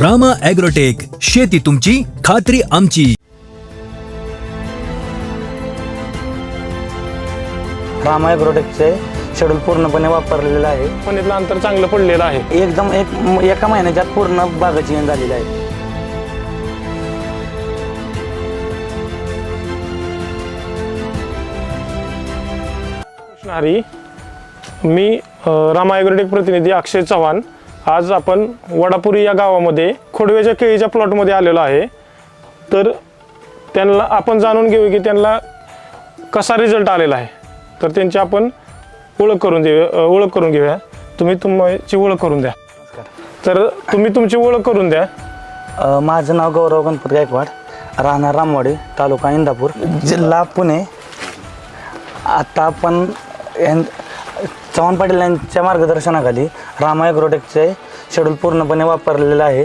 Rama agrotech शेती तुमची खात्री आमची. रामा ॲग्रोटेकचे शेड्यूल पूर्णपणे वापरलेलं आहे. पण इथलं अंतर चांगलं पडलेलं आहे. एकदम एक एका महिन्याच्या आत पूर्ण बागाची येण झालेली आहे. मी अ, रामा ॲग्रोटेक प्रतिनिधी अक्षय चव्हाण. आज आपण वडापुरी या गावामध्ये खोडव्याच्या केळीच्या प्लॉटमध्ये आलेलो आहे. तर त्यांना आपण जाणून घेऊ की त्यांना कसा रिझल्ट आलेला आहे. तर त्यांची आपण ओळख करून देऊ ओळख करून घेऊया. तुम्ही तुमची ओळख करून द्या. तर तुम्ही तुमची ओळख करून द्या. अ, माझं नाव गौरव गणपत गायकवाड राहणार रामवाडी तालुका इंदापूर जिल्हा पुणे. आता आपण यां- चव्हाण पाटील यांच्या मार्गदर्शनाखाली रामा ॲग्रोटेकचे शेड्यूल पूर्णपणे वापरलेलं आहे.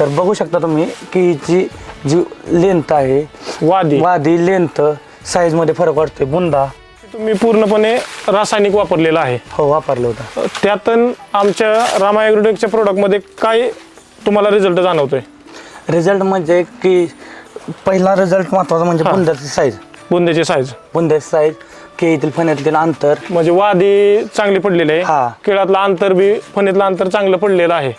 तर बघू शकता तुम्ही की जी जी लेंथ आहे वादी. वादी लेंथ साईजमध्ये फरक वाटतोय बुंदा. तुम्ही पूर्णपणे रासायनिक वापरलेलं आहे. हो वापरलं होतं. त्यातून आमच्या रामा ॲग्रोटेकच्या प्रोडक्टमध्ये काय तुम्हाला रिझल्ट जाणवतोय? रिझल्ट म्हणजे की पहिला रिझल्ट महत्त्वाचा म्हणजे बुंद्याची साईज बुंद्याची साईज बुंद्याची साईज केळीतील फण्यातील अंतर. म्हणजे वादी चांगली पडलेली आहे. हा. केळातलं अंतर बी फणीतलं अंतर चांगलं पडलेलं आहे.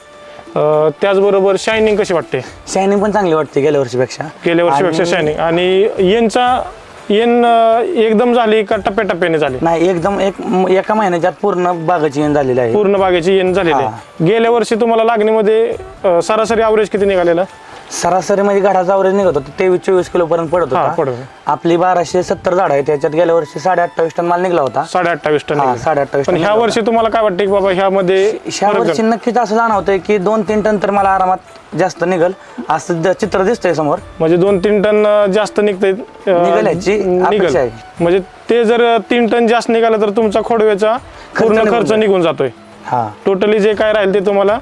अं, त्याचबरोबर शायनिंग कशी वाटते? शायनिंग पण चांगली वाटते गेल्या वर्षीपेक्षा. गेल्या वर्षीपेक्षा आणि- शायनिंग आणि येनचा येन अं, एकदम झाली का टप्प्याटप्प्याने झाली? नाही एकदम एक एका महिन्याच्या आत पूर्ण बागाची येण झालेली आहे. पूर्ण बागेची येण झालेली आहे. गेल्या वर्षी तुम्हाला लागणीमध्ये अं, सरासरी ॲव्हरेज किती निघालेलं? सरासरी म्हणजे घराचा अवरेज निघत होता तेवीस चोवीस किलो पर्यंत पडत हा, होता पडत होता. आपली बाराशे सत्तर झाड आहे त्याच्यात गेल्या वर्षी साडे अठ्ठावीस टन माल निघला होता साडे अठ्ठावीस टन हा, निघालं. साडे अठ्ठावीस पण टन ह्या निघालं. वर्षी तुम्हाला काय वाटतं की बाबा ह्यामध्ये ह्या फरक वर्षी? नक्कीच असं जाणवतंय की दोन तीन टन तर मला आरामात जास्त निघल असं ज- चित्र दिसतंय समोर म्हणजे दोन तीन टन अं, जास्त निघते निघेल याची अपेक्षा आहे. म्हणजे ते जर अं, तीन टन जास्त निघालं तर तुमचा खोडव्याचा पूर्ण निघून खर्च जाईल. निघून जातोय हा टोटली जे काय राहील ते तुम्हाला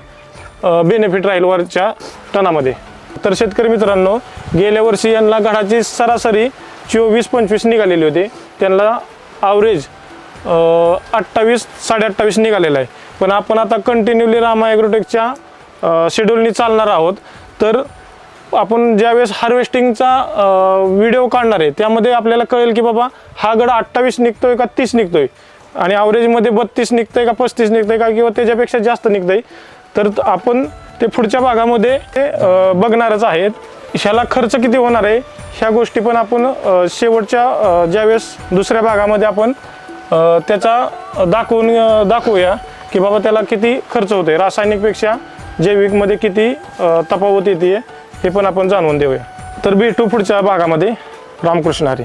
बेनिफिट राहील वरच्या टनामध्ये तर शेतकरी मित्रांनो गेल्या वर्षी यांना गडाची सरासरी चोवीस पंचवीस निघालेली होती. त्यांना आवरेज अठ्ठावीस साडेअठ्ठावीस निघालेला आहे. पण आपण आता कंटिन्युअली रामा ॲग्रोटेकच्या शेड्यूलनी चालणार आहोत. तर आपण ज्यावेळेस हार्वेस्टिंगचा व्हिडिओ काढणार आहे त्यामध्ये आपल्याला कळेल की बाबा हा गड अठ्ठावीस निघतोय का तीस निघतोय? आणि ॲव्हरेजमध्ये बत्तीस निघतंय का पस्तीस निघतंय का किंवा त्याच्यापेक्षा जास्त निघतंय? तर आपण ते पुढच्या भागामध्ये ते बघणारच आहेत. ह्याला खर्च किती होणार आहे? ह्या गोष्टी पण आपण शेवटच्या ज्यावेळेस दुसऱ्या भागामध्ये आपण त्याचा दाखवून दाखवूया की बाबा त्याला किती खर्च होतोय. रासायनिकपेक्षा जैविकमध्ये किती तफावत येते हे पण आपण जाणून देऊया. तर भेटू पुढच्या भागामध्ये. रामकृष्ण हरी.